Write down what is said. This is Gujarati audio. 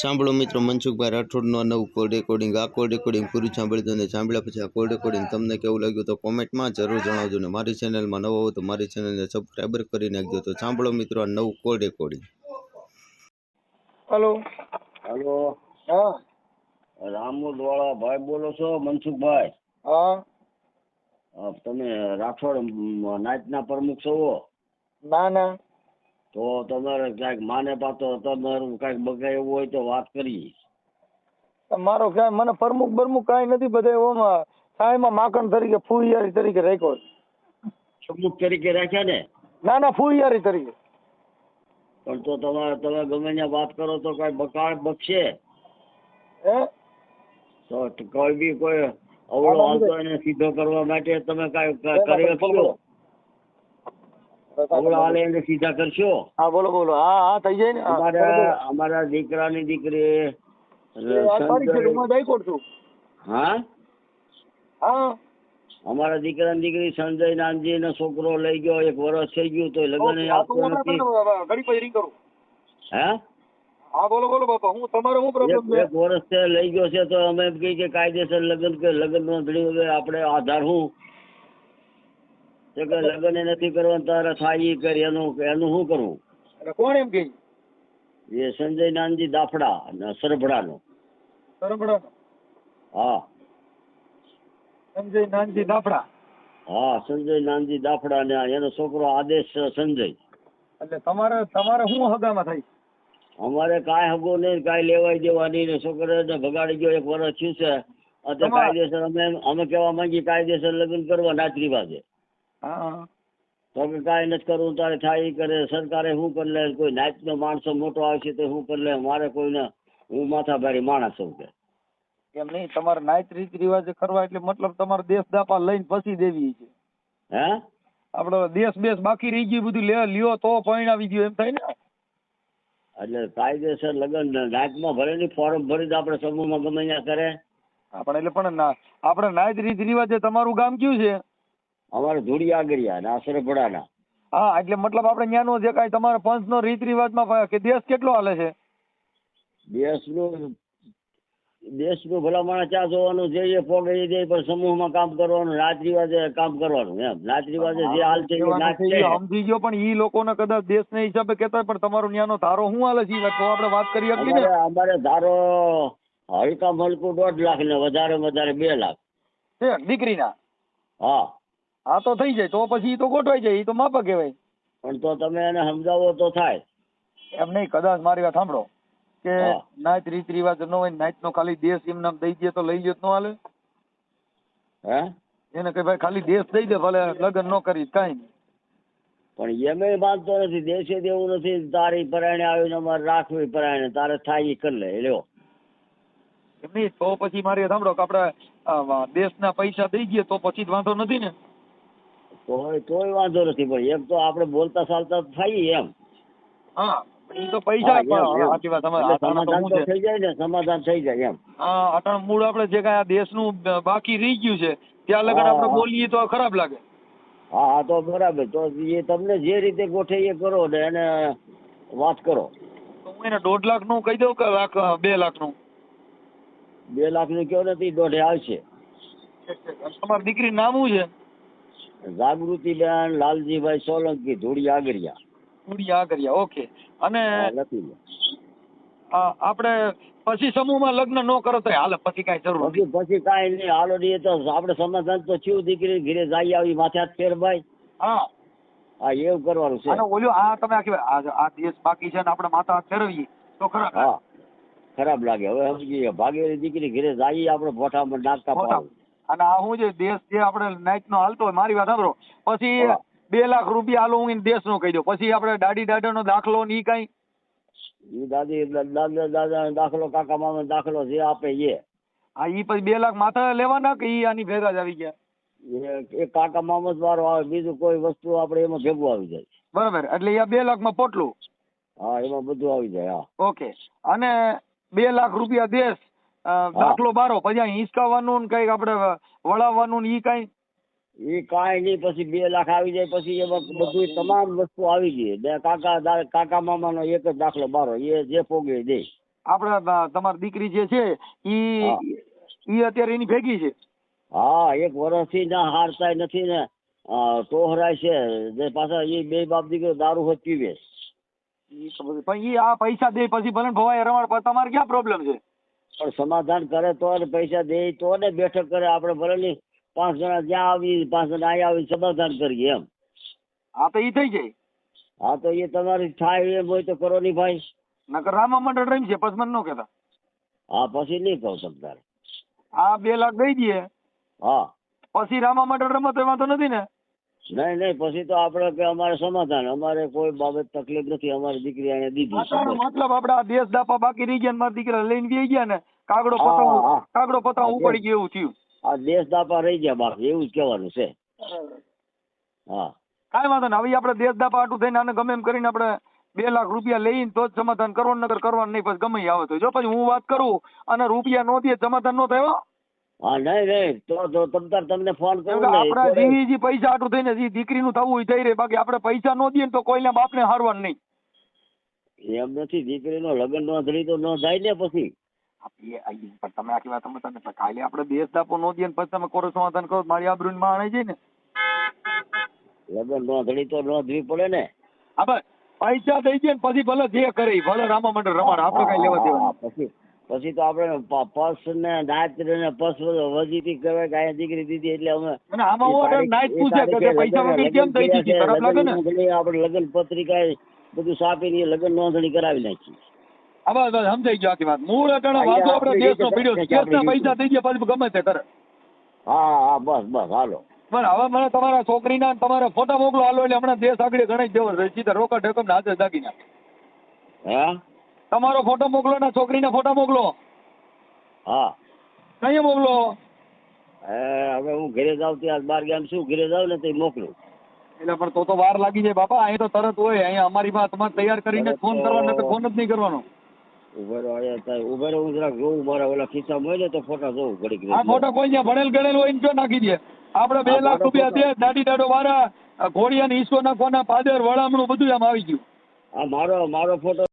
સાંભળો મિત્રો મનસુખભાઈ રાઠોડનો આ નવું કોલ રેકોર્ડિંગ આ કોલ રેકોર્ડિંગ પૂરું સાંભળી દો અને સાંભળ્યા પછી આ કોલ રેકોર્ડિંગ તમને કેવું લાગ્યું તો કોમેન્ટમાં જરૂર જણાવજો ને મારી ચેનલમાં નવો હોય તો મારી ચેનલને સબસ્ક્રાઈબર કરી નાખજો. તો સાંભળો મિત્રો આ નવું કોલ રેકોર્ડિંગ હલો હેલો હા. રામોદ વાળા ભાઈ બોલો છો મનસુખભાઈ? હા. તમે રાઠોડ નાઇટના નાચના પ્રમુખ છો? ના ના. તો તમારે ક્યાંક માને પાતો તમારું કાંઈક બગાય એવું હોય તો વાત કરી મારો ક્યાંય મને પ્રમુખ બરમુખ કાંઈ નથી બધા ઓમાં સાહેબમાં માખણ તરીકે ફૂલિયારી તરીકે રાખ્યો છે. પ્રમુખ તરીકે રાખ્યા ને? ના ના ફૂલિયારી તરીકે. પણ તો તમારે તમે ગમે ત્યાં વાત કરો તો કઈ બકાળ બકશે હે? તો કોઈ બી કોઈ અવળો આવતો એને સીધો કરવા માટે તમે કઈ ક- કરી? એને સીધા કરશો? હા બોલો બોલો. હા હા થઈ જાય ને. અમારા અમારા દીકરાની દીકરી હું? હા. અમારા દીકરાની દીકરી સંજય નાનજી નો છોકરો લઈ ગયો એક વર્ષ થઈ ગયું તો લગ્ન હું નથી. ઘડી પછી કરું. હે? હા બોલો બોલો બાપા હું તમારો શું પ્રોબ્લેમ એક છે? એક વર્ષ લઈ ગયો છે તો અમે એમ કહીએ કે કાયદેસર લગ્ન કે લગ્ન નોંધણી વગેરે આપણે આધાર હું તો કે લગ્ન નથી કરવાનું તારા થાય કરી એનું એનું શું કરવું કોણ એમ કે? એ સંજય નાનજી દાફડા સરભડાનો. સરંભડા હા. સંજય નાનજી દાફડા? હા સંજય નાનજી દાફડા ને એનો છોકરો આદેશ સંજય. એટલે તમારે તમારે શું હગામાં થાય? અમારે કાંઈ હગો નહીં કાંઈ લેવાય દેવાની ને છોકરાને ભગાડી ગયો એક વર્ષ થયું છે. કાયદેસર અમે અમે કહેવા માંગીએ કાયદેસર લગ્ન કરવા નાચ રિવાજે હા. તમે કાંઈ નથી કરવું તારે થાય ઈ કરે. સરકારે શું કરી લે? કોઈ નાચનો માણસો મોટો આવશે તો શું કરી લે? મારે કોઈને હું માથાભારી માણસ છું કે. એમ નહીં તમારે નાયત રીત રિવાજ કરવા એટલે મતલબ તમારે દેશ દાપા લઈને ફસી દેવી છે. હે? આપડે દેશ બેસ બાકી રહી ગયું બધું લે લ્યો તો આવી ગયો એમ થાય ને? એટલે કાયદેસર લગ્ન ભલે નહીં ફોર્મ ભરી દે આપણે સમૂહમાં ગમે ત્યાં કરે. આપણે એટલે પણ આપડે આપણે નાઈટ રીત રિવાજ તમારું ગામ કયું છે? અમારે ધૂળી આગળિયા ને આસરપડાના હા એટલે મતલબ આપણે ન્યાનો જે કાંઈ તમારા પંચનો રીત રિવાજમાં કે દેશ કેટલો હાલે છે? દેશનો દેશનો ભલા માણસ ચા જોવાનું? જોઈએ પોગે એ દે પણ સમૂહમાં કામ કરવાનું નાચ રિવાજે કામ કરવાનું એમ. નાચ રિવાજે જે હાલ છે એ સમજી ગયો પણ ઈ લોકોને કદાચ દેશને હિસાબે કહેતા પણ તમારો ન્યાનો ધારો શું હાલે છે તો આપણે વાત કરી હતી ને. અમારે ધારો હલકા મલકું દોઢ લાખ ને વધારે વધારે બે લાખ. દીકરીના? હા. હા તો થઈ જાય. તો પછી તો ગોઠવાઈ જાય. એ તો માપા કહેવાય. પણ તો તમે એને સમજાવો તો થાય. એમ નહીં કદાચ મારી વાત સાંભળો. કે. નાચ રીત રિવાજ ન હોય નાચ નો ખાલી દેશ એમ નામ દઈ દે તો લઈ લે તો હાલે. હે? એને કે ભાઈ ખાલી દેશ દઈ દે ભલે લગ્ન ન કરી કાંઈ નહીં. પણ એમે બાંધતો નથી. દેશે દેવું નથી તારી પરાયણે આવીને અમારે રાખવી પરાયણે તારે થાય એ કરી લે. લ્યો. એમ નહીં તો પછી મારે સાંભળો કે આપણે દેશના પૈસા દઈ દઈએ તો પછી જ વાંધો નથી ને. તોય તોય વાંધો નથી પણ એક તો આપણે બોલતા ચાલતા થાય એમ. હા એ તો પૈસા. સાચી વાત. સમાધાન થઈ જાય ને સમાધાન થઈ જાય એમ. હા અટાણ મૂળ આપણે જે કાંઈ આ દેશનું બાકી રહી ગયું છે ત્યાં લગન આપણે બોલીએ તો ખરાબ લાગે. હા હા તો બરાબર. તો એ તમને જે રીતે ગોઠે એ કરો ને એને વાત કરો. તો હું એને દોઢ લાખનું કહી દઉં કે લાખ બે લાખનું બે લાખનું કયો નથી દોઢે આવશે. તમારી દીકરી નામ શું છે? જાગૃતિબેન લાલજીભાઈ સોલંકી ધૂળી આગરિયા. ધૂળી આગરિયા ઓકે. અને આપણે પછી સમૂહમાં લગ્ન ન કરો તો હાલે પછી કાંઈ જરૂર નથી. પછી કાંઈ નહીં હાલો નહીં એ તો આપણે સમાધાન તો થયું દીકરી ઘરે જાય આવી માથે હાથ ફેર ભાઈ હા. હા એવું કરવાનું છે. અને ઓલ્યો આ તમે આખી આ દેશ બાકી છે ને આપણે માથા હાથ ફેરવીએ તો ખરા. હા ખરાબ લાગે. હવે સમજી ભાગેલી દીકરી ઘરે જાય આપણે ભોઠામાં નાખતા. પાડું. અને આ હું જે દેશ જે આપણે નાઈટ નો હાલતો હોય મારી વાત સાંભળો. પછી બે લાખ રૂપિયા હાલો હું દેશ નો કહી દઉં. પછી આપણે દાડી દાડા નો દાખલો ને ઈ કઈ? ઈ દાદી દાદા દાદા દાખલો કાકા મામા દાખલો જે આપે એ. હા ઈ પછી બે લાખ માથા લેવાના કે ઈ આની ભેગા જ આવી ગયા. એ- કાકા મામા વાળો આવે બીજું કોઈ વસ્તુ આપણે એમાં ભેગું આવી જાય. બરાબર એટલે ઈ આ બે લાખમાં પોટલું? હા એમાં બધું આવી જાય હા. ઓકે. અને બે લાખ રૂપિયા દેશ દાખલો બારો પછી હિંચકાવાનું ને કંઈક આપણે વળાવવાનું ને ઈ કઈ? એ કાંઈ નહીં. પછી બે લાખ આવી જાય. પછી એમાં બધું તમામ વસ્તુ આવી ગઈ. બે કાકા કાકા મામાનો એક જ દાખલો બારો એ જે પોગે એ દે. આપણે તમારી દીકરી જે છે ઈ ઈ અત્યારે એની ભેગી છે? હા એક વર્ષથી ના હારતા નથી ને. ટોહરાય છે. જે પાછા એ બે બાપ દીકરો દારૂ હોત પીવે. પણ ઈ આ પૈસા દે પછી ભલે ભવાય રમાડ પણ તમારે ક્યાં પ્રોબ્લેમ છે? પણ સમાધાન કરે તો ને પૈસા દે તો ને બેઠક કરે. આપણે ભલે પાંચ જણા જ્યાં આવી પાંચ જણા અહીંયા આવી સમાધાન કરીએ એમ. હા તો એ થઈ જાય. હા તો એ તમારી થાય એમ હોય તો કરો નહીં ભાઈ. નકર રામા મંડળ રમી છે પછી મને ન કહેતા. હા પછી નહીં કહું તમ તારે. આ બે લાખ દઈ દઈએ. હા. પછી રામા રમત એમાં તો નથી ને. નહીં નહીં પછી તો આપણે કે અમારે સમાધાન અમારે કોઈ બાબત તકલીફ નથી અમારી દીકરી અહીંયા દીધી છે. મતલબ આપડે આ દેશ દાપા બાકી રહી ગયા ને મારા દીકરા લઈને ગઈ ગયા ને કાગડો પતંગ કાગડો પતંગ ઉપડી ગયો એવું થયું. આ દેશ દાપા રહી ગયા બાકી એવું જ કહેવાનું છે. હા. કાંઈ વાંધો નહીં હવે આપણે દેશ દાપા આટું થઈને આને ગમે એમ કરીને આપણે બે લાખ રૂપિયા લઈને તો જ સમાધાન કરવાનું નગર કરવાનું નહીં પછી ગમે આવે તો. જો પછી હું વાત કરું અને રૂપિયા નો દે સમાધાન નો થયો હા નહીં નહીં તો તો તમ તમને ફોન કેમ કરું કે ને આપણા જીવી જી પૈસા આટું થઈને જે દીકરીનું થવું થઈ રહે બાકી આપણે પૈસા નો દઈએ ને તો કોઈના બાપને હારવાનું નહીં. એમ નથી દીકરીનો લગ્ન નોંધણી તો ન જાય ને પછી. પણ તમે આખી વાત સમજતા નથી કાલે આપણે દેશ દાપો નો દઈએ પછી તમે કોરો સમાધાન કરો મારી આબરૂ માં આણે જાય ને. લગ્ન નોંધણી તો નોંધવી પડે ને. હા પૈસા દઈ દે ને પછી ભલે જે કરે ભલે રામા મંડળ રમાડ આપણે કઈ લેવા દેવા પછી. પછી તો આપણે પસ ને નાચ ને પર્સ વજીતી કહેવાય કે અહીંયા દીકરી દીધી એટલે અમે આમાં પૈસા આપણે લગ્ન પત્રિકા બધું સાપીને લગ્ન નોંધણી કરાવી નાખી. બસ સમજાઈ ગયો આખી વાત. મૂળ અટાણો વાંધો આપણે દેશનો પીડ્યો દેશના પૈસા થઈ ગયા પછી ગમે તે કરે. હા હા બસ બસ હાલો. પણ હવે મને તમારા છોકરીના તમારા ફોટા મોકલો હાલો એટલે હમણાં દેશ આગળ ગણાય દેવો સીધા રોકડ રકમ ના હાથે દાગીના. હે? તમારો ફોટો મોકલો ને છોકરીના ફોટા મોકલો. હા. કઈ મોકલો? હવે હું ઘરે જાઉં ત્યાં બાર ગામ શું ઘરે જાઉં ને તે મોકલું. એટલે પણ તો તો વાર લાગી જાય બાપા અહીં તો તરત હોય અહીંયા અમારી પાસે તમારે તૈયાર કરીને ફોન કરવાનો તો ફોન જ નહીં કરવાનો. ઉભેરો રહો અહીંયા ઉભેરો હું જરાક જોઉં મારા ઓલા ખિસ્સા મળે તો ફોટા જોઉં ઘડીક આ ફોટા કોઈ ત્યાં ભણેલ ગણેલ હોય ને નાખી દે? આપણે બે લાખ રૂપિયા દે દાડી દાડો વાળા ઘોડિયા ને ઈસકો નાખવાના પાદર વળામણું બધું આમ આવી ગયું. આ મારો મારો ફોટો